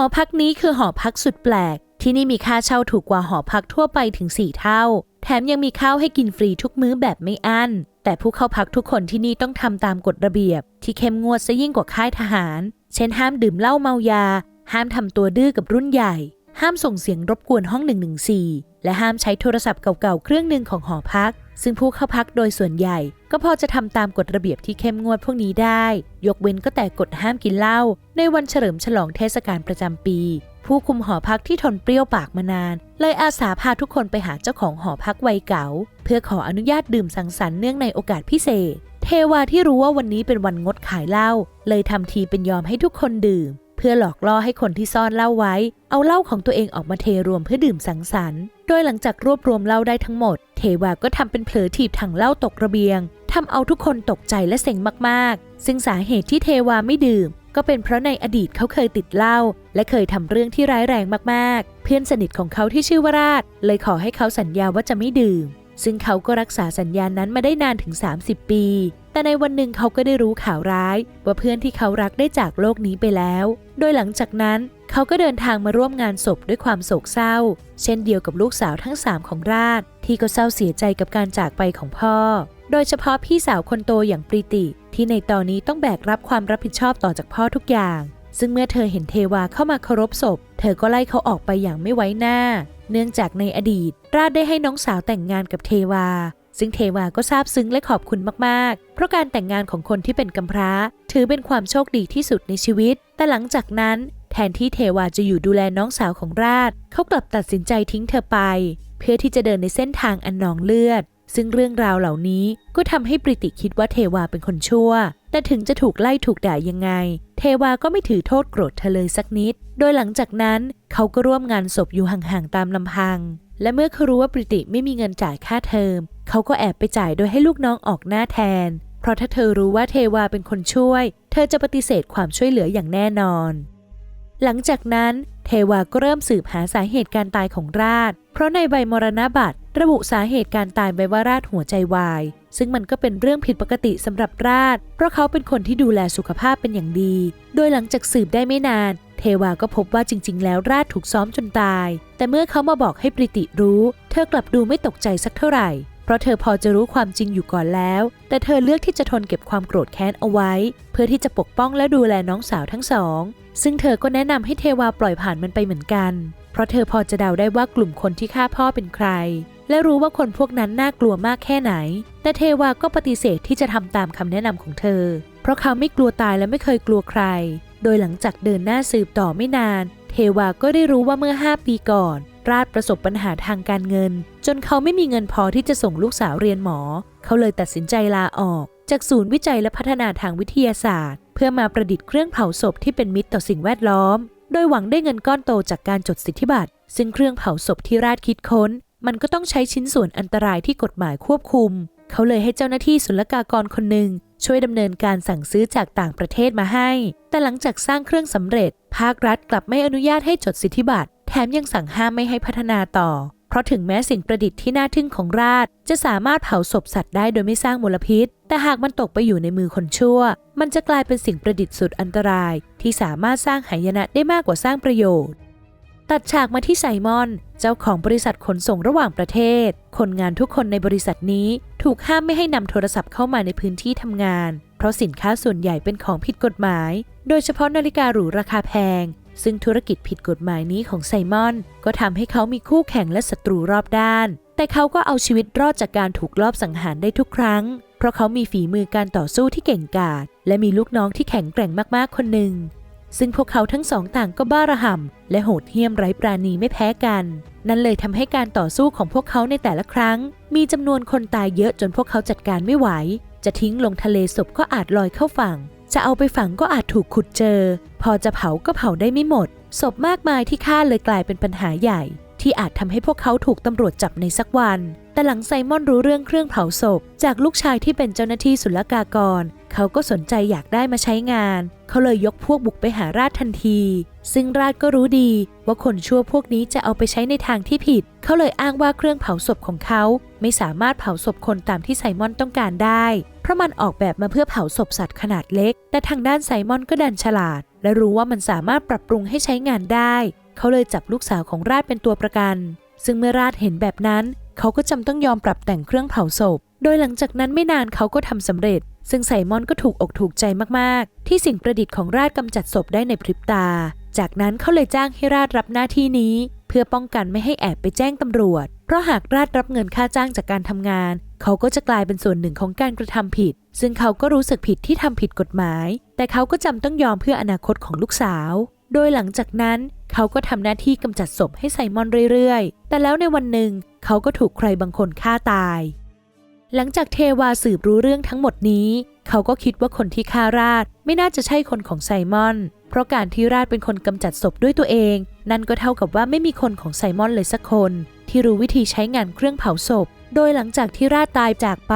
อพักนี้คือหอพักสุดแปลก ที่นี่มีค่าเช่าถูกกว่าหอพักทั่วไปถึง 4 เท่า แถมยังมีข้าวให้กินฟรีทุกมื้อแบบไม่อั้น แต่ผู้เข้าพักทุกคนที่นี่ต้องทำตามกฎระเบียบ ที่เข้มงวดซะยิ่งกว่าค่ายทหาร เช่นห้ามดื่มเหล้าเมายา ห้ามทำตัวดื้อกับรุ่นใหญ่ ห้ามส่งเสียงรบกวนห้อง 114 และห้ามใช้โทรศัพท์เก่าๆเครื่องหนึ่งของหอพัก ซึ่งผู้เข้าพักโดยส่วนใหญ่ ก็พอจะทำตามกฎระเบียบที่เข้มงวดพวกนี้ได้ ยกเว้นก็แต่กฎห้ามกินเหล้าในวันเฉลิมฉลองเทศกาลประจำปี ผู้คุมหอพักที่ทนเปรี้ยวปากมานาน เลยอาสาพาทุกคนไปหาเจ้าของหอพักวัยเก่า เพื่อขออนุญาตดื่มสังสรรค์เนื่องในโอกาสพิเศษ เทวาที่รู้ว่าวันนี้เป็นวันงดขายเหล้าเลยทำทีเป็นยอมให้ทุกคนดื่ม เพื่อหลอกล่อให้คนที่ซ่อนเหล้าไว้ เอาเหล้าของตัวเองออกมาเทรวมเพื่อดื่มสังสรรค์ โดยหลังจากรวบรวมเหล้าได้ทั้งหมด เทวาก็ทำเป็นเผลอถีบถังเหล้าตกระเบียงทำเอาทุกคนตกใจและเซ็งมากๆ ซึ่งสาเหตุที่เทวาไม่ดื่ม ก็เป็นเพราะในอดีตเขาเคยติดเหล้าและเคยทำเรื่องที่ร้ายแรงมากๆ เพื่อนสนิทของเขาที่ชื่อว่าราช เลยขอให้เขาสัญญาว่าจะไม่ดื่ม ซึ่งเขาก็รักษาสัญญาณนั้นมาได้นานถึง 30 ปี แต่ในวันหนึ่งเขาก็ได้รู้ข่าวร้าย ว่าเพื่อนที่เขารักได้จากโลกนี้ไปแล้ว โดยหลังจากนั้นเขาก็เดินทางมาร่วมงานศพด้วยความโศกเศร้า เช่นเดียวกับลูกสาวทั้ง 3 ของราช ที่ก็เศร้าเสียใจกับการจากไปของพ่อ โดยเฉพาะพี่สาวคนโตอย่างปรีติ ที่ในตอนนี้ต้องแบกรับความรับผิดชอบต่อจากพ่อทุกอย่าง ซึ่งเมื่อเธอเห็นเทวาเข้ามาเคารพศพ เธอก็ไล่เขาออกไปอย่างไม่ไว้หน้า เนื่องจากในอดีต ราชได้ให้น้องสาวแต่งงานกับเทวา ซึ่งเทวาก็ซาบซึ้งและขอบคุณมากๆ เพราะการแต่งงานของคนที่เป็นกำพร้า ถือเป็นความโชคดีที่สุดในชีวิต แต่หลังจากนั้นแทนที่เทวาจะอยู่ดูแลน้องสาวของราช เขากลับตัดสินใจทิ้งเธอไป เพื่อที่จะเดินในเส้นทางอันนองเลือด ซึ่งเรื่องราวเหล่านี้ก็ทำให้ปริติคิดว่าเทวาเป็นคนชั่ว แต่ถึงจะถูกไล่ถูกด่ายังไง เทวาก็ไม่ถือโทษโกรธเธอเลยสักนิด โดยหลังจากนั้นเขาก็ร่วมงานศพอยู่ห่างๆตามลำพัง และเมื่อเขารู้ว่าปริติไม่มีเงินจ่ายค่าเทอม เขาก็แอบไปจ่ายโดยให้ลูกน้องออกหน้าแทน เพราะถ้าเธอรู้ว่าเทวาเป็นคนช่วย เธอจะปฏิเสธความช่วยเหลืออย่างแน่นอน หลังจากนั้นเทวาก็เริ่มสืบหาสาเหตุการตายของราช เพราะในใบมรณบัตรระบุสาเหตุการตายไว้ว่าราชหัวใจวายซึ่งมันก็เป็นเรื่องผิดปกติสำหรับราช เพราะเขาเป็นคนที่ดูแลสุขภาพเป็นอย่างดี โดยหลังจากสืบได้ไม่นาน เทวาก็พบว่าจริง ๆ แล้วราชถูกซ้อมจนตาย แต่เมื่อเขามาบอกให้ปริติรู้ เธอกลับดูไม่ตกใจสักเท่าไหร่ เพราะเธอพอจะรู้ความจริงอยู่ก่อนแล้ว แต่เธอเลือกที่จะทนเก็บความโกรธแค้นเอาไว้ เพื่อที่จะปกป้องและดูแลน้องสาวทั้งสอง ซึ่งเธอก็แนะนำให้เทวาปล่อยผ่านมันไปเหมือนกัน เพราะเธอพอจะเดาได้ว่ากลุ่มคนที่ฆ่าพ่อเป็นใคร และรู้ว่าคนพวกนั้นน่ากลัวมากแค่ไหน แต่เทวาก็ปฏิเสธที่จะทำตามคำแนะนำของเธอ เพราะเขาไม่กลัวตายและไม่เคยกลัวใคร โดยหลังจากเดินหน้าสืบต่อไม่นาน เทวาก็ได้รู้ว่าเมื่อ 5 ปีก่อน ราชประสบปัญหาทางการเงิน จนเขาไม่มีเงินพอที่จะส่งลูกสาวเรียนหมอ เขาเลยตัดสินใจลาออก จากศูนย์วิจัยและพัฒนาทางวิทยาศาสตร์ เพื่อมาประดิษฐ์เครื่องเผาศพที่เป็นมิตรต่อสิ่งแวดล้อม โดยหวังได้เงินก้อนโตจากการจดสิทธิบัตรซึ่งเครื่องเผาศพที่ราชคิดค้น มันก็ต้องใช้ชิ้นส่วนอันตรายที่กฎหมายควบคุม เขาเลยให้เจ้าหน้าที่ศุลกากรคนหนึ่งช่วยดำเนินการสั่งซื้อจากต่างประเทศมาให้ แต่หลังจากสร้างเครื่องสำเร็จ ภาครัฐกลับไม่อนุญาตให้จดสิทธิบัตร แถมยังสั่งห้ามไม่ให้พัฒนาต่อ เพราะถึงแม้สิ่งประดิษฐ์ที่น่าทึ่งของราช จะสามารถเผาศพสัตว์ได้โดยไม่สร้างมลพิษ แต่หากมันตกไปอยู่ในมือคนชั่ว มันจะกลายเป็นสิ่งประดิษฐ์สุดอันตราย ที่สามารถสร้างหายนะได้มากกว่าสร้างประโยชน์ ตัดฉากมาที่ไซมอน เจ้าของบริษัทขนส่งระหว่างประเทศ คนงานทุกคนในบริษัทนี้ถูกห้ามไม่ให้นำโทรศัพท์เข้ามาในพื้นที่ทำงาน เพราะสินค้าส่วนใหญ่เป็นของผิดกฎหมาย โดยเฉพาะนาฬิกาหรูราคาแพง ซึ่งธุรกิจผิดกฎหมายนี้ของไซมอน ก็ทำให้เขามีคู่แข่งและศัตรูรอบด้าน แต่เขาก็เอาชีวิตรอดจากการถูกลอบสังหารได้ทุกครั้ง เพราะเขามีฝีมือการต่อสู้ที่เก่งกาจและมีลูกน้องที่แข็งแกร่งมากๆคนหนึ่ง ซึ่งพวกเขาทั้งสองต่างก็บ้าระห่ำและโหดเหี้ยมไร้ปราณีไม่แพ้กัน นั่นเลยทำให้การต่อสู้ของพวกเขาในแต่ละครั้ง มีจำนวนคนตายเยอะจนพวกเขาจัดการไม่ไหว จะทิ้งลงทะเลศพก็อาจลอยเข้าฝั่ง จะเอาไปฝังก็อาจถูกขุดเจอ พอจะเผาก็เผาได้ไม่หมด ศพมากมายที่ฆ่าเลยกลายเป็นปัญหาใหญ่ ที่อาจทำให้พวกเขาถูกตำรวจจับในสักวัน แต่หลังไซมอนรู้เรื่องเครื่องเผาศพ จากลูกชายที่เป็นเจ้าหน้าที่ศุลกากร เขาก็สนใจอยากได้มาใช้งาน เขาเลยยกพวกบุกไปหาราชทันที ซึ่งราชก็รู้ดีว่าคนชั่วพวกนี้จะเอาไปใช้ในทางที่ผิด เขาเลยอ้างว่าเครื่องเผาศพของเขา ไม่สามารถเผาศพคนตามที่ไซมอนต้องการได้ เพราะมันออกแบบมาเพื่อเผาศพสัตว์ขนาดเล็ก แต่ทางด้านไซมอนก็ดันฉลาด และรู้ว่ามันสามารถปรับปรุงให้ใช้งานได้ เขาเลยจับลูกสาวของราชเป็นตัวประกัน ซึ่งเมื่อราชเห็นแบบนั้น เขาก็จำต้องยอมปรับแต่งเครื่องเผาศพ โดยหลังจากนั้นไม่นานเขาก็ทำสำเร็จ ซึ่งไซมอนก็ถูกอกถูกใจมากๆ ที่สิ่งประดิษฐ์ของราชกำจัดศพได้ในพริบตา จากนั้นเขาเลยจ้างให้ราชรับหน้าที่นี้ เพื่อป้องกันไม่ให้แอบไปแจ้งตำรวจ เพราะหากราชรับเงินค่าจ้างจากการทำงาน เขาก็จะกลายเป็นส่วนหนึ่งของการกระทำผิด ซึ่งเขาก็รู้สึกผิดที่ทำผิดกฎหมาย แต่เขาก็จำต้องยอมเพื่ออนาคตของลูกสาว โดยหลังจากนั้นเขาก็ทำหน้าที่กำจัดศพให้ไซมอนเรื่อยๆ แต่แล้วในวันหนึ่งเขาก็ถูกใครบางคนฆ่าตาย หลังจากเทวาสืบรู้เรื่องทั้งหมดนี้ เขาก็คิดว่าคนที่ฆ่าราชไม่น่าจะใช่คนของไซมอน เพราะการที่ราชเป็นคนกำจัดศพด้วยตัวเอง นั่นก็เท่ากับว่าไม่มีคนของไซมอนเลยสักคน ที่รู้วิธีใช้งานเครื่องเผาศพ โดยหลังจากที่ราชตายจากไป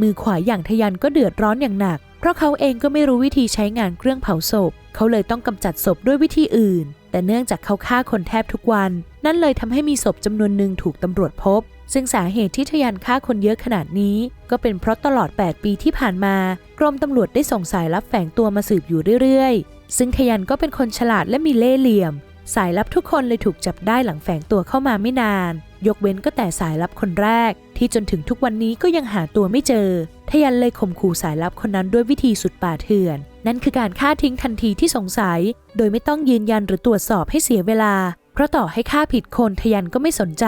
มือขวาอย่างทยันก็เดือดร้อนอย่างหนัก เพราะเขาเองก็ไม่รู้วิธีใช้งานเครื่องเผาศพ เขาเลยต้องกำจัดศพด้วยวิธีอื่น แต่เนื่องจากเขาฆ่าคนแทบทุกวัน นั่นเลยทำให้มีศพจำนวนหนึ่งถูกตำรวจพบ ซึ่งสาเหตุที่ทยันฆ่าคนเยอะขนาดนี้ ก็เป็นเพราะตลอด 8 ปีที่ผ่านมา กรมตำรวจได้ส่งสายลับแฝงตัวมาสืบอยู่เรื่อยๆ ซึ่งทยันก็เป็นคนฉลาดและมีเล่ห์เหลี่ยม สายลับทุกคนเลยถูกจับได้หลังแฝงตัวเข้ามาไม่นาน ยกเว้นก็แต่สายลับคนแรก ที่จนถึงทุกวันนี้ก็ยังหาตัวไม่เจอ ทยันเลยข่มขู่สายลับคนนั้นด้วยวิธีสุดป่าเถื่อน นั่นคือการฆ่าทิ้งทันทีที่สงสัย โดยไม่ต้องยืนยันหรือตรวจสอบให้เสียเวลา เพราะต่อให้ฆ่าผิดคนทยันก็ไม่สนใจ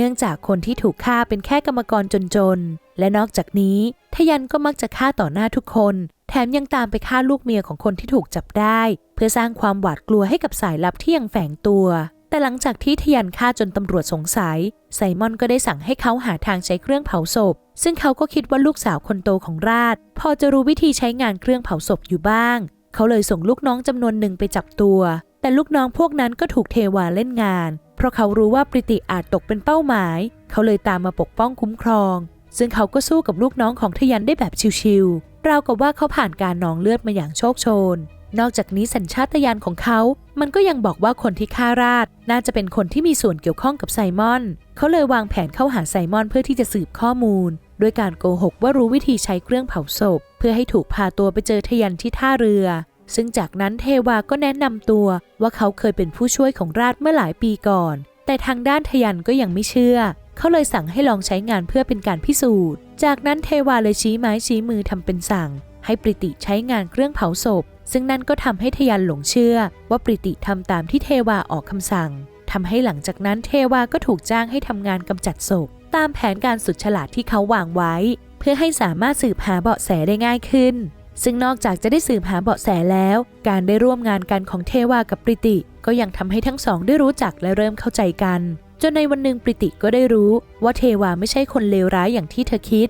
เนื่องจากคนที่ถูกฆ่าเป็นแค่กรรมกรจนๆ และนอกจากนี้ทยันก็มักจะฆ่าต่อหน้าทุกคน แถมยังตามไปฆ่าลูกเมียของคนที่ถูกจับได้ เพื่อสร้างความหวาดกลัวให้กับสายลับที่ยังแฝงตัว แต่หลังจากที่ทยันฆ่าจนตำรวจสงสัย ไซมอนก็ได้สั่งให้เขาหาทางใช้เครื่องเผาศพ ซึ่งเขาก็คิดว่าลูกสาวคนโตของราช พอจะรู้วิธีใช้งานเครื่องเผาศพอยู่บ้าง เขาเลยส่งลูกน้องจำนวนหนึ่งไปจับตัว แต่ลูกน้องพวกนั้นก็ถูกเทวาเล่นงาน เพราะเขารู้ว่าปริติอาจตกเป็นเป้าหมาย เขาเลยตามมาปกป้องคุ้มครอง ซึ่งเขาก็สู้กับลูกน้องของทยันได้แบบชิวๆราวกับว่าเขาผ่านการนองเลือดมาอย่างโชคโชน นอกจากนี้สัญชาตญาณของเขา มันก็ยังบอกว่าคนที่ฆ่าราช น่าจะเป็นคนที่มีส่วนเกี่ยวข้องกับไซมอน เขาเลยวางแผนเข้าหาไซมอนเพื่อที่จะสืบข้อมูลด้วยการโกหกว่ารู้วิธีใช้เครื่องเผาศพ เพื่อให้ถูกพาตัวไปเจอทยันที่ท่าเรือ ซึ่งจากนั้นเทวาก็แนะนำตัวว่าเขาเคยเป็นผู้ช่วยของราชเมื่อหลายปีก่อน แต่ทางด้านทยันก็ยังไม่เชื่อ เขาเลยสั่งให้ลองใช้งานเพื่อเป็นการพิสูจน์ จากนั้นเทวาเลยชี้ไม้ชี้มือทำเป็นสั่ง ให้ปริติใช้งานเครื่องเผาศพ ซึ่งนั่นก็ทำให้ทยันหลงเชื่อ ว่าปริติทำตามที่เทวาออกคำสั่งทำให้หลังจากนั้นเทวาก็ถูกจ้างให้ทำงานกำจัดศพ ตามแผนการสุดฉลาดที่เขาวางไว้ เพื่อให้สามารถสืบหาเบาะแสได้ง่ายขึ้น ซึ่งนอกจากจะได้สืบหาเบาะแสแล้ว การได้ร่วมงานกันของเทวากับปริติ ก็ยังทำให้ทั้งสองได้รู้จักและเริ่มเข้าใจกัน จนในวันหนึ่งปริติก็ได้รู้ว่าเทวาไม่ใช่คนเลวร้ายอย่างที่เธอคิด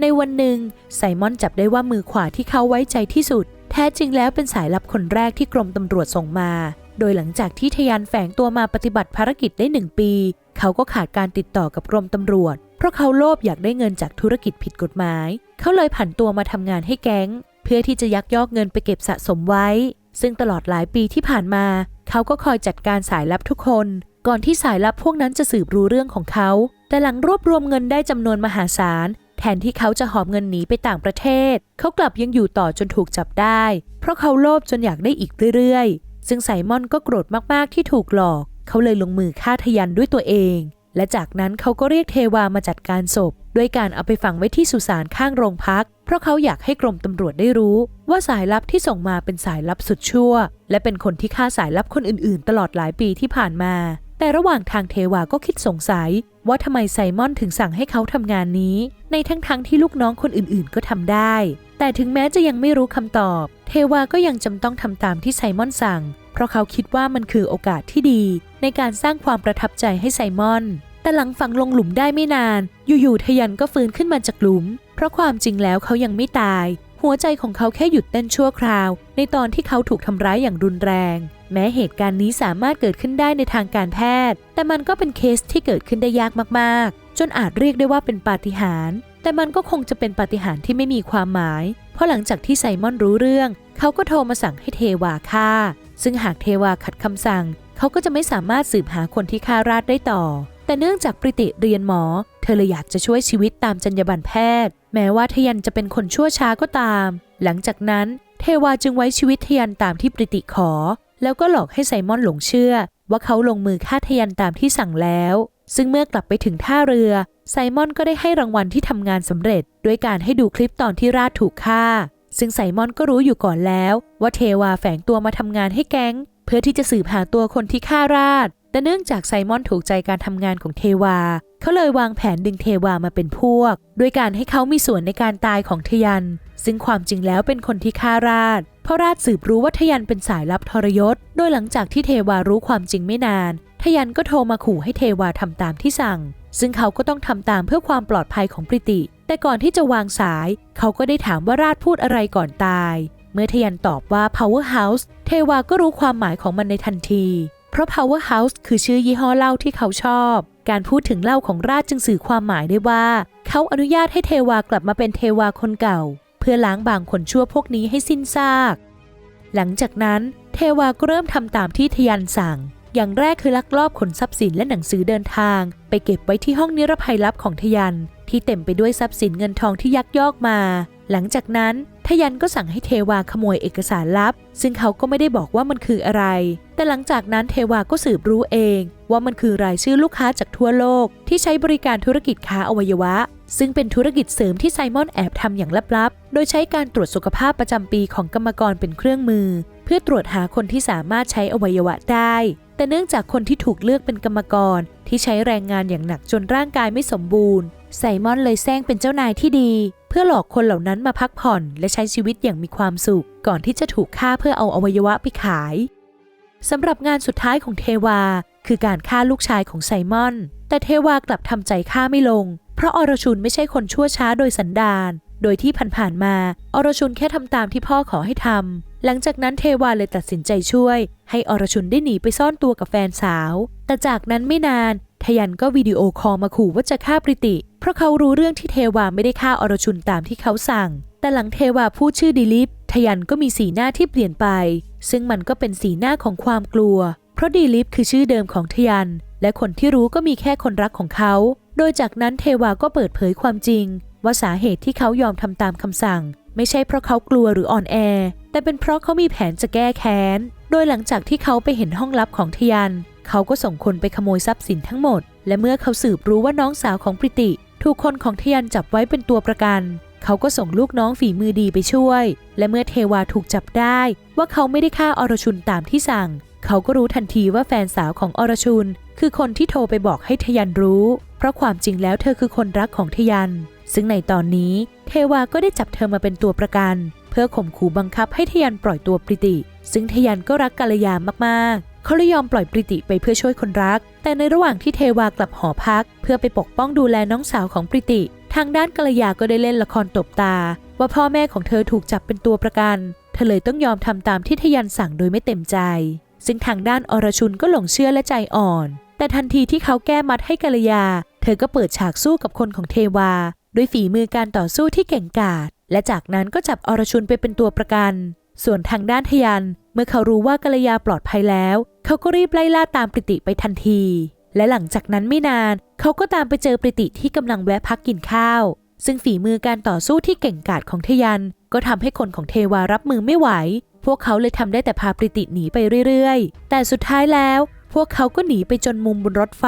ในวันหนึ่งไซมอนจับได้ว่ามือขวาที่เขาไว้ใจที่สุด แท้จริงแล้วเป็นสายลับคนแรกที่กรมตำรวจส่งมาโดยหลังจากที่ทยานแฝงตัวมาปฏิบัติภารกิจได้หนึ่งปี เขาก็ขาดการติดต่อกับกรมตำรวจ เพราะเขาโลภอยากได้เงินจากธุรกิจผิดกฎหมาย เขาเลยผันตัวมาทำงานให้แก๊ง เพื่อที่จะยักยอกเงินไปเก็บสะสมไว้ ซึ่งตลอดหลายปีที่ผ่านมา เขาก็คอยจัดการสายลับทุกคน ก่อนที่สายลับพวกนั้นจะสืบรู้เรื่องของเขา แต่หลังรวบรวมเงินได้จำนวนมหาศาลแทนที่เขาจะหอบเงินหนีไปต่างประเทศ เขากลับยังอยู่ต่อจนถูกจับได้ เพราะเขาโลภจนอยากได้อีกเรื่อยๆ ซึ่งไซมอนก็โกรธมากๆที่ถูกหลอก เขาเลยลงมือฆ่าทยันด้วยตัวเอง และจากนั้นเขาก็เรียกเทวามาจัดการศพ ด้วยการเอาไปฝังไว้ที่สุสานข้างโรงพัก เพราะเขาอยากให้กรมตำรวจได้รู้ ว่าสายลับที่ส่งมาเป็นสายลับสุดชั่ว และเป็นคนที่ฆ่าสายลับคนอื่นๆ ตลอดหลายปีที่ผ่านมา แต่ระหว่างทางเทวาก็คิดสงสัย ว่าทำไมไซมอนถึงสั่งให้เขาทำงานนี้ ในทั้งๆทที่ลูกน้องคนอื่นๆ ก็ทำได้ แต่ถึงแม้จะยังไม่รู้คำตอบ เทวาก็ยังจำต้องทำตามที่ไซมอนสั่ง เพราะเขาคิดว่ามันคือโอกาสที่ดีในการสร้างความประทับใจให้ไซมอน แต่หลังฝังลงหลุมได้ไม่นาน อยู่ๆทยันก็ฟื้นขึ้นมาจากหลุม เพราะความจริงแล้วเขายังไม่ตาย หัวใจของเขาแค่หยุดเต้นชั่วคราว ในตอนที่เขาถูกทำร้ายอย่างรุนแรง แม้เหตุการณ์นี้สามารถเกิดขึ้นได้ในทางการแพทย์ แต่มันก็เป็นเคสที่เกิดขึ้นได้ยากมากๆ จนอาจเรียกได้ว่าเป็นปาฏิหาริย์แต่มันก็คงจะเป็นปาฏิหาริย์ที่ไม่มีความหมาย เพราะหลังจากที่ไซมอนรู้เรื่อง เขาก็โทรมาสั่งให้เทวาฆ่า ซึ่งหากเทวาขัดคำสั่ง เขาก็จะไม่สามารถสืบหาคนที่ฆ่าราชได้ต่อ แต่เนื่องจากปริติเรียนหมอ เธอเลยอยากจะช่วยชีวิตตามจรรยาบรรณแพทย์ แม้ว่าทยันจะเป็นคนชั่วช้าก็ตาม หลังจากนั้นเทวาจึงไว้ชีวิตทยันตามที่ปริติขอ แล้วก็หลอกให้ไซมอนหลงเชื่อ ว่าเขาลงมือฆ่าทยันตามที่สั่งแล้ว ซึ่งเมื่อกลับไปถึงท่าเรือ ไซมอนก็ได้ให้รางวัลที่ทำงานสำเร็จ ด้วยการให้ดูคลิปตอนที่ราดถูกฆ่า ซึ่งไซมอนก็รู้อยู่ก่อนแล้ว ว่าเทวาแฝงตัวมาทำงานให้แก๊ง เพื่อที่จะสืบหาตัวคนที่ฆ่าราดแต่เนื่องจากไซมอนถูกใจการทำงานของเทวา เขาเลยวางแผนดึงเทวามาเป็นพวก ด้วยการให้เขามีส่วนในการตายของทยัน ซึ่งความจริงแล้วเป็นคนที่ฆ่าราดเพราะราดสืบรู้ว่าทยันเป็นสายลับทรยศ โดยหลังจากที่เทวารู้ความจริงไม่นาน ทยันก็โทรมาขู่ให้เทวาทำตามที่สั่ง ซึ่งเขาก็ต้องทำตามเพื่อความปลอดภัยของปริติ แต่ก่อนที่จะวางสาย เขาก็ได้ถามว่าราดพูดอะไรก่อนตาย เมื่อทยันตอบว่า powerhouse เทวาก็รู้ความหมายของมันในทันที เพราะ powerhouse คือชื่อยี่ห้อเหล้าที่เขาชอบ การพูดถึงเหล้าของราชจึงสื่อความหมายได้ว่า เขาอนุญาตให้เทวากลับมาเป็นเทวาคนเก่า เพื่อล้างบางคนชั่วพวกนี้ให้สิ้นซาก หลังจากนั้น เทวาก็เริ่มทำตามที่ทยันสั่งอย่างแรกคือลักลอบขนทรัพย์สินและหนังสือเดินทาง ไปเก็บไว้ที่ห้องนิรภัยลับของทยัน ที่เต็มไปด้วยทรัพย์สินเงินทองที่ยักยอกมา หลังจากนั้นทยันก็สั่งให้เทวาขโมยเอกสารลับ ซึ่งเขาก็ไม่ได้บอกว่ามันคืออะไร แต่หลังจากนั้นเทวาก็สืบรู้เอง ว่ามันคือรายชื่อลูกค้าจากทั่วโลก ที่ใช้บริการธุรกิจค้าอวัยวะ ซึ่งเป็นธุรกิจเสริมที่ไซมอนแอบทำอย่างลับๆ โดยใช้การตรวจสุขภาพประจำปีของกรรมกรเป็นเครื่องมือ เพื่อตรวจหาคนที่สามารถใช้อวัยวะได้ แต่เนื่องจากคนที่ถูกเลือกเป็นกรรมกร ที่ใช้แรงงานอย่างหนักจนร่างกายไม่สมบูรณ์ ไซมอนเลยแซงเป็นเจ้านายที่ดี เพื่อหลอกคนเหล่านั้นมาพักผ่อนและใช้ชีวิตอย่างมีความสุข ก่อนที่จะถูกฆ่าเพื่อเอาอวัยวะไปขายสำหรับงานสุดท้ายของเทวา คือการฆ่าลูกชายของไซมอน แต่เทวากลับทำใจฆ่าไม่ลง เพราะอรชุนไม่ใช่คนชั่วช้าโดยสันดาน โดยที่ผ่านๆมา อรชุนแค่ทำตามที่พ่อขอให้ทำหลังจากนั้นเทวาเลยตัดสินใจช่วย ให้อรชุนได้หนีไปซ่อนตัวกับแฟนสาว แต่จากนั้นไม่นาน ทยันก็วิดีโอคอลมาขู่ว่าจะฆ่าปริติ เพราะเขารู้เรื่องที่เทวาไม่ได้ฆ่าอรชุนตามที่เขาสั่ง แต่หลังเทวาพูดชื่อดิลิฟทยันก็มีสีหน้าที่เปลี่ยนไป ซึ่งมันก็เป็นสีหน้าของความกลัว เพราะดีลิฟคือชื่อเดิมของทยัน และคนที่รู้ก็มีแค่คนรักของเขา โดยจากนั้นเทวาก็เปิดเผยความจริง ว่าสาเหตุที่เขายอมทำตามคำสั่ง ไม่ใช่เพราะเขากลัวหรืออ่อนแอ แต่เป็นเพราะเขามีแผนจะแก้แค้น โดยหลังจากที่เขาไปเห็นห้องลับของทยัน เขาก็ส่งคนไปขโมยทรัพย์สินทั้งหมด และเมื่อเขาสืบรู้ว่าน้องสาวของปริติ ถูกคนของทยันจับไว้เป็นตัวประกัน เขาก็ส่งลูกน้องฝีมือดีไปช่วย และเมื่อเทวาถูกจับได้ ว่าเขาไม่ได้ฆ่าอรชุนตามที่สั่ง เขาก็รู้ทันทีว่าแฟนสาวของอรชุน คือคนที่โทรไปบอกให้ทยันรู้ เพราะความจริงแล้วเธอคือคนรักของทยัน ซึ่งในตอนนี้ เทวาก็ได้จับเธอมาเป็นตัวประกัน เพื่อข่มขู่บังคับให้ทยันปล่อยตัวปริติ ซึ่งทยันก็รักกัลยามากๆ เขาเลยยอมปล่อยปริติไปเพื่อช่วยคนรัก แต่ในระหว่างที่เทวากลับหอพัก เพื่อไปปกป้องดูแลน้องสาวของปริติ ทางด้านกัลยาก็ได้เล่นละครตบตา ว่าพ่อแม่ของเธอถูกจับเป็นตัวประกัน เธอเลยต้องยอมทำตามที่ทยันสั่งโดยไม่เต็มใจ ซึ่งทางด้านอรชุนก็หลงเชื่อและใจอ่อน แต่ทันทีที่เขาแก้มัดให้กัลยา เธอก็เปิดฉากสู้กับคนของเทวา ด้วยฝีมือการต่อสู้ที่เก่งกาจและจากนั้นก็จับอรชุนไปเป็นตัวประกัน ส่วนทางด้านทยัน เมื่อเขารู้ว่ากัลยาปลอดภัยแล้ว เขาก็รีบไล่ล่าตามปริติไปทันที และหลังจากนั้นไม่นาน เขาก็ตามไปเจอปริติที่กำลังแวะพักกินข้าว ซึ่งฝีมือการต่อสู้ที่เก่งกาจของทยัน ก็ทำให้คนของเทวารับมือไม่ไหว พวกเขาเลยทำได้แต่พาปริติหนีไปเรื่อยๆ แต่สุดท้ายแล้ว พวกเขาก็หนีไปจนมุมบนรถไฟ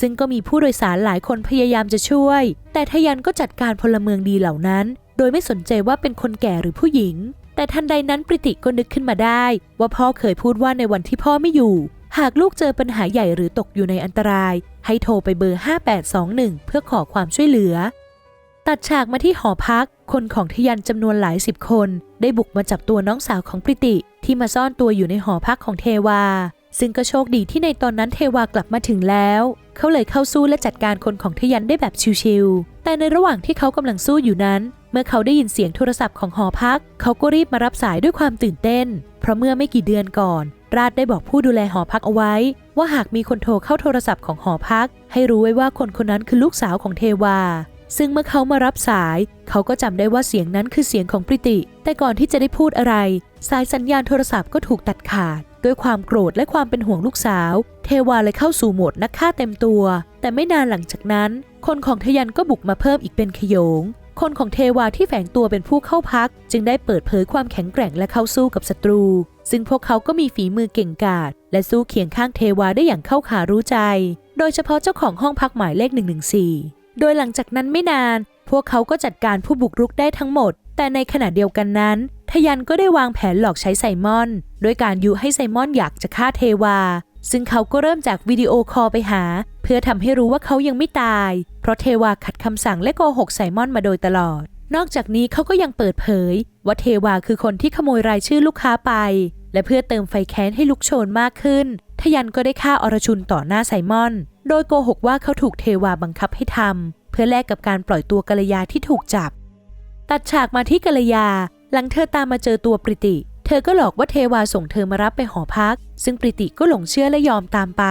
ซึ่งก็มีผู้โดยสารหลายคนพยายามจะช่วย แต่ทยันก็จัดการพลเมืองดีเหล่านั้น โดยไม่สนใจว่าเป็นคนแก่หรือผู้หญิง แต่ทันใดนั้นปริติก็นึกขึ้นมาได้ ว่าพ่อเคยพูดว่าในวันที่พ่อไม่อยู่ หากลูกเจอปัญหาใหญ่หรือตกอยู่ในอันตราย ให้โทรไปเบอร์ 5821 เพื่อขอความช่วยเหลือ ตัดฉากมาที่หอพัก คนของทยันจำนวนหลายสิบคน ได้บุกมาจับตัวน้องสาวของปริติที่มาซ่อนตัวอยู่ในหอพักของเทวา ซึ่งก็โชคดีที่ในตอนนั้นเทวากลับมาถึงแล้ว เขาเลยเข้าสู้และจัดการคนของทยันได้แบบชิวๆแต่ในระหว่างที่เขากำลังสู้อยู่นั้น มื่อเขาได้ยินเสียงโทรศัพท์ของหอพัก เขาก็รีบมารับสายด้วยความตื่นเต้น เพราะเมื่อไม่กี่เดือนก่อน ราชได้บอกผู้ดูแลหอพักเอาไว้ ว่าหากมีคนโทรเข้าโทรศัพท์ของหอพัก ให้รู้ไว้ว่าคนคนนั้นคือลูกสาวของเทวา ซึ่งเมื่อเขามารับสาย เขาก็จำได้ว่าเสียงนั้นคือเสียงของปริติ แต่ก่อนที่จะได้พูดอะไร สายสัญญาณโทรศัพท์ก็ถูกตัดขาดด้วยความโกรธและความเป็นห่วงลูกสาว เทวาเลยเข้าสู่โหมดนักฆ่าเต็มตัว แต่ไม่นานหลังจากนั้น คนของทยันก็บุกมาเพิ่มอีกเป็นขโยง คนของเทวาที่แฝงตัวเป็นผู้เข้าพัก จึงได้เปิดเผยความแข็งแกร่งและเข้าสู้กับศัตรู ซึ่งพวกเขาก็มีฝีมือเก่งกาจและสู้เคียงข้างเทวาได้อย่างเข้าขารู้ใจ โดยเฉพาะเจ้าของห้องพักหมายเลข 114 โดยหลังจากนั้นไม่นาน พวกเขาก็จัดการผู้บุกรุกได้ทั้งหมด แต่ในขณะเดียวกันนั้น ทยันก็ได้วางแผนหลอกใช้ไซมอน โดยการยุให้ไซมอนอยากจะฆ่าเทวา ซึ่งเขาก็เริ่มจากวิดีโอคอลไปหา เพื่อทำให้รู้ว่าเขายังไม่ตาย เพราะเทวาขัดคำสั่งและโกหกไซมอนมาโดยตลอด นอกจากนี้เขาก็ยังเปิดเผย ว่าเทวาคือคนที่ขโมยรายชื่อลูกค้าไป และเพื่อเติมไฟแค้นให้ลุกโชนมากขึ้น ทยันก็ได้ฆ่าอรชุนต่อหน้าไซมอน โดยโกหกว่าเขาถูกเทวาบังคับให้ทำเพื่อแลกกับการปล่อยตัวกัลยาที่ถูกจับ ตัดฉากมาที่กัลยา หลังเธอตามมาเจอตัวปริติ เธอก็หลอกว่าเทวาส่งเธอมารับไปหอพัก ซึ่งปริติก็หลงเชื่อและยอมตามไป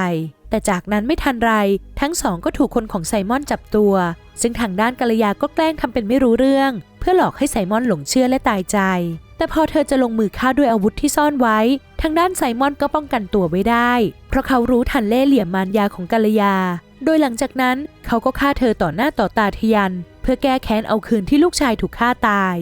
แต่จากนั้นไม่ทันไร ทั้งสองก็ถูกคนของไซมอนจับตัว ซึ่งทางด้านกัลยาก็แกล้งทำเป็นไม่รู้เรื่อง เพื่อหลอกให้ไซมอนหลงเชื่อและตายใจ แต่พอเธอจะลงมือฆ่าด้วยอาวุธที่ซ่อนไว้ ทางด้านไซมอนก็ป้องกันตัวไว้ได้ เพราะเขารู้ทันเล่เหลี่ยมมารยาของกัลยา โดยหลังจากนั้นเขาก็ฆ่าเธอต่อหน้าต่อตาทยัน เพื่อแก้แค้นเอาคืนที่ลูกชายถูกฆ่าตาย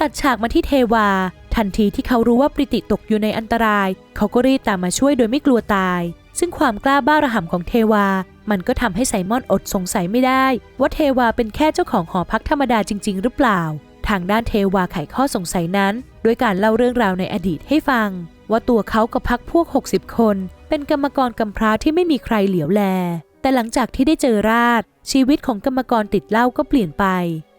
ตัดฉากมาที่เทวา ทันทีที่เขารู้ว่าปริติตกอยู่ในอันตราย เขาก็รีบตามมาช่วยโดยไม่กลัวตาย ซึ่งความกล้าบ้าระห่ำของเทวา มันก็ทำให้ไซมอนอดสงสัยไม่ได้ ว่าเทวาเป็นแค่เจ้าของหอพักธรรมดาจริง ๆ หรือเปล่า ทางด้านเทวาไขข้อสงสัยนั้น ด้วยการเล่าเรื่องราวในอดีตให้ฟัง ว่าตัวเขากับพักพวก 60 คน เป็นกรรมกรกำพร้าที่ไม่มีใครเหลียวแล แต่หลังจากที่ได้เจอราชชีวิตของกรรมกรติดเหล้าก็เปลี่ยนไป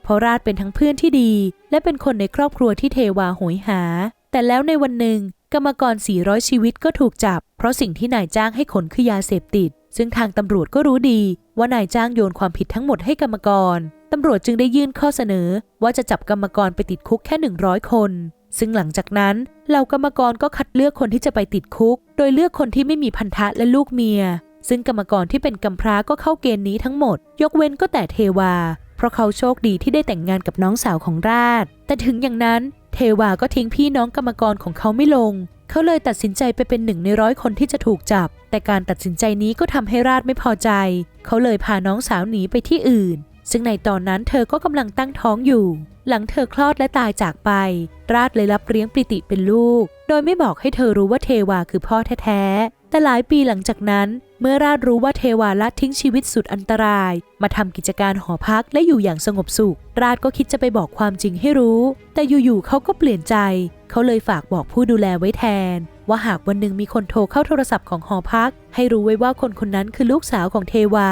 เพราะราชเป็นทั้งเพื่อนที่ดี และเป็นคนในครอบครัวที่เทวาโหยหา แต่แล้วในวันหนึ่ง กรรมกร 400 ชีวิตก็ถูกจับ เพราะสิ่งที่นายจ้างให้ขนคือยาเสพติด ซึ่งทางตำรวจก็รู้ดี ว่านายจ้างโยนความผิดทั้งหมดให้กรรมกรตำรวจจึงได้ยื่นข้อเสนอ ว่าจะจับกรรมกรไปติดคุกแค่ 100 คน ซึ่งหลังจากนั้นเหล่ากรรมกรก็คัดเลือกคนที่จะไปติดคุก โดยเลือกคนที่ไม่มีพันธะและลูกเมียซึ่งกรรมกรที่เป็นกำพร้าก็เข้าเกณฑ์นี้ทั้งหมด ยกเว้นก็แต่เทวา เพราะเขาโชคดีที่ได้แต่งงานกับน้องสาวของราช แต่ถึงอย่างนั้นเทวาก็ทิ้งพี่น้องกรรมกรของเขาไม่ลง เขาเลยตัดสินใจไปเป็นหนึ่งในร้อยคนที่จะถูกจับ แต่การตัดสินใจนี้ก็ทำให้ราชไม่พอใจ เขาเลยพาน้องสาวหนีไปที่อื่น ซึ่งในตอนนั้นเธอก็กำลังตั้งท้องอยู่ หลังเธอคลอดและตายจากไป ราชเลยรับเลี้ยงปริติเป็นลูก โดยไม่บอกให้เธอรู้ว่าเทวาคือพ่อแท้ๆแต่หลายปีหลังจากนั้น เมื่อราชรู้ว่าเทวาละทิ้งชีวิตสุดอันตราย มาทำกิจการหอพักและอยู่อย่างสงบสุข ราชก็คิดจะไปบอกความจริงให้รู้ แต่อยู่ๆเขาก็เปลี่ยนใจ เขาเลยฝากบอกผู้ดูแลไว้แทน ว่าหากวันหนึ่งมีคนโทรเข้าโทรศัพท์ของหอพัก ให้รู้ไว้ว่าคนคนนั้นคือลูกสาวของเทวา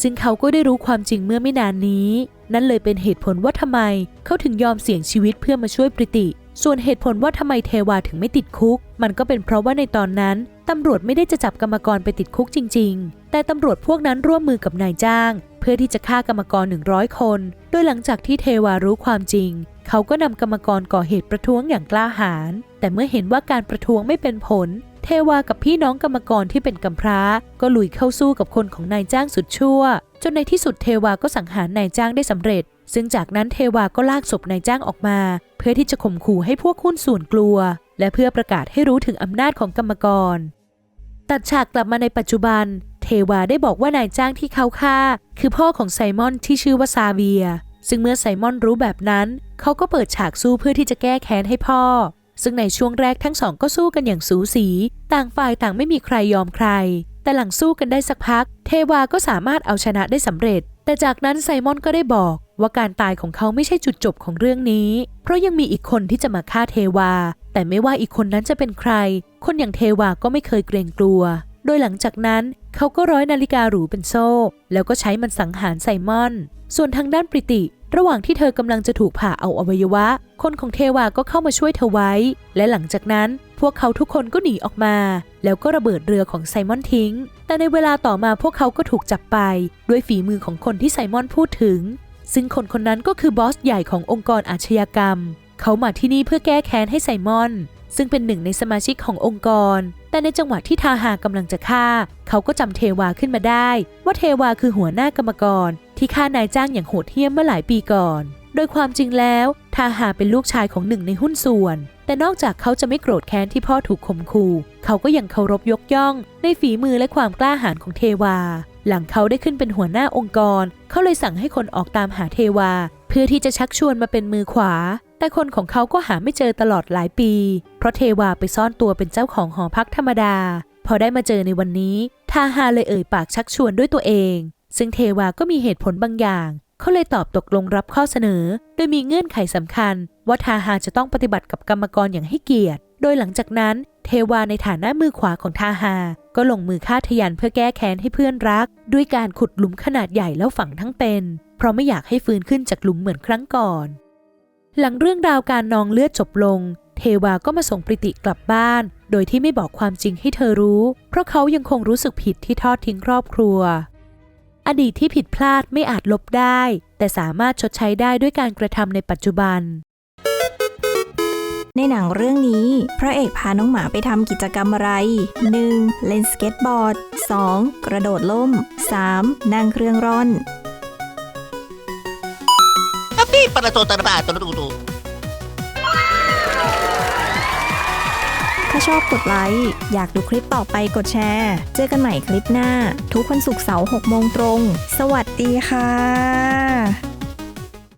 ซึ่งเขาก็ได้รู้ความจริงเมื่อไม่นานนี้ นั่นเลยเป็นเหตุผลว่าทำไม เขาถึงยอมเสี่ยงชีวิตเพื่อมาช่วยปริติ ส่วนเหตุผลว่าทำไมเทวาถึงไม่ติดคุก มันก็เป็นเพราะว่าในตอนนั้น ตำรวจไม่ได้จะจับกรรมกรไปติดคุกจริง ๆ แต่ตำรวจพวกนั้นร่วมมือกับนายจ้าง เพื่อที่จะฆ่ากรรมกร 100 คน โดยหลังจากที่เทวารู้ความจริง เขาก็นำกรรมกรก่อเหตุประท้วงอย่างกล้าหาญแต่เมื่อเห็นว่าการประท้วงไม่เป็นผล เทวากับพี่น้องกรรมกรที่เป็นกำพร้า ก็ลุยเข้าสู้กับคนของนายจ้างสุดชั่ว จนในที่สุดเทวาก็สังหารนายจ้างได้สำเร็จ ซึ่งจากนั้นเทวาก็ลากศพนายจ้างออกมา เพื่อที่จะข่มขู่ให้พวกหุ้นส่วนกลัวและเพื่อประกาศให้รู้ถึงอำนาจของกรรมกร ตัดฉากกลับมาในปัจจุบัน เทวาได้บอกว่านายจ้างที่เขาฆ่า คือพ่อของไซมอนที่ชื่อว่าซาเวีย ซึ่งเมื่อไซมอนรู้แบบนั้น เขาก็เปิดฉากสู้เพื่อที่จะแก้แค้นให้พ่อ ซึ่งในช่วงแรกทั้งสองก็สู้กันอย่างสูสี ต่างฝ่ายต่างไม่มีใครยอมใคร แต่หลังสู้กันได้สักพัก เทวาก็สามารถเอาชนะได้สำเร็จ แต่จากนั้นไซมอนก็ได้บอกว่าการตายของเขาไม่ใช่จุดจบของเรื่องนี้ เพราะยังมีอีกคนที่จะมาฆ่าเทวา แต่ไม่ว่าอีกคนนั้นจะเป็นใคร คนอย่างเทวาก็ไม่เคยเกรงกลัว โดยหลังจากนั้นเขาก็ร้อยนาฬิกาหรูเป็นโซ่ แล้วก็ใช้มันสังหารไซมอน ส่วนทางด้านปริติ ระหว่างที่เธอกำลังจะถูกผ่าเอาอวัยวะ คนของเทวาก็เข้ามาช่วยเธอไว้ และหลังจากนั้นพวกเขาทุกคนก็หนีออกมา แล้วก็ระเบิดเรือของไซมอนทิ้ง แต่ในเวลาต่อมาพวกเขาก็ถูกจับไป ด้วยฝีมือของคนที่ไซมอนพูดถึง ซึ่งคนคนนั้นก็คือบอสใหญ่ขององค์กรอาชญากรรม เขามาที่นี่เพื่อแก้แค้นให้ไซมอน ซึ่งเป็นหนึ่งในสมาชิกขององค์กร แต่ในจังหวะที่ทาหากำลังจะฆ่า เขาก็จำเทวาขึ้นมาได้ ว่าเทวาคือหัวหน้ากรรมกร ที่ฆ่านายจ้างอย่างโหดเหี้ยมเมื่อหลายปีก่อน โดยความจริงแล้วทาหาเป็นลูกชายของหนึ่งในหุ้นส่วน แต่นอกจากเขาจะไม่โกรธแค้นที่พ่อถูกข่มขู่เขาก็ยังเคารพยกย่อง ในฝีมือและความกล้าหาญของเทวา หลังเขาได้ขึ้นเป็นหัวหน้าองค์กร เขาเลยสั่งให้คนออกตามหาเทวาเเพื่อที่จะชักชวนมาเป็นมือขวา แต่คนของเขาก็หาไม่เจอตลอดหลายปี เพราะเทวาไปซ่อนตัวเป็นเจ้าของหอพักธรรมดา พอได้มาเจอในวันนี้ ทาฮาเลยเอ่ยปากชักชวนด้วยตัวเอง ซึ่งเทวาก็มีเหตุผลบางอย่าง เขาเลยตอบตกลงรับข้อเสนอ โดยมีเงื่อนไขสำคัญ ว่าทาฮาจะต้องปฏิบัติกับกรรมกรอย่างให้เกียรติ โดยหลังจากนั้น เทวาในฐานะมือขวาของทาฮาก็ลงมือฆ่าทยันเพื่อแก้แค้นให้เพื่อนรัก ด้วยการขุดหลุมขนาดใหญ่แล้วฝังทั้งเป็น เพราะไม่อยากให้ฟื้นขึ้นจากหลุมเหมือนครั้งก่อน หลังเรื่องราวการนองเลือดจบลง เทวาก็มาส่งปริติกลับบ้าน โดยที่ไม่บอกความจริงให้เธอรู้ เพราะเขายังคงรู้สึกผิดที่ทอดทิ้งครอบครัว อดีตที่ผิดพลาดไม่อาจลบได้ แต่สามารถชดใช้ได้ด้วยการกระทำในปัจจุบัน ในหนังเรื่องนี้ พระเอกพาน้องหมาไปทำกิจกรรมอะไร 1. เล่นสเก็ตบอร์ด 2. กระโดดล่ม 3. นั่งเครื่องร่อน para to ta ba to to ถ้าชอบกดไลค์ อยากดูคลิปต่อไปกดแชร์ เจอกันใหม่คลิปหน้า ทุกวันศุกร์เสาร์6โมงตรง สวัสดีค่ะ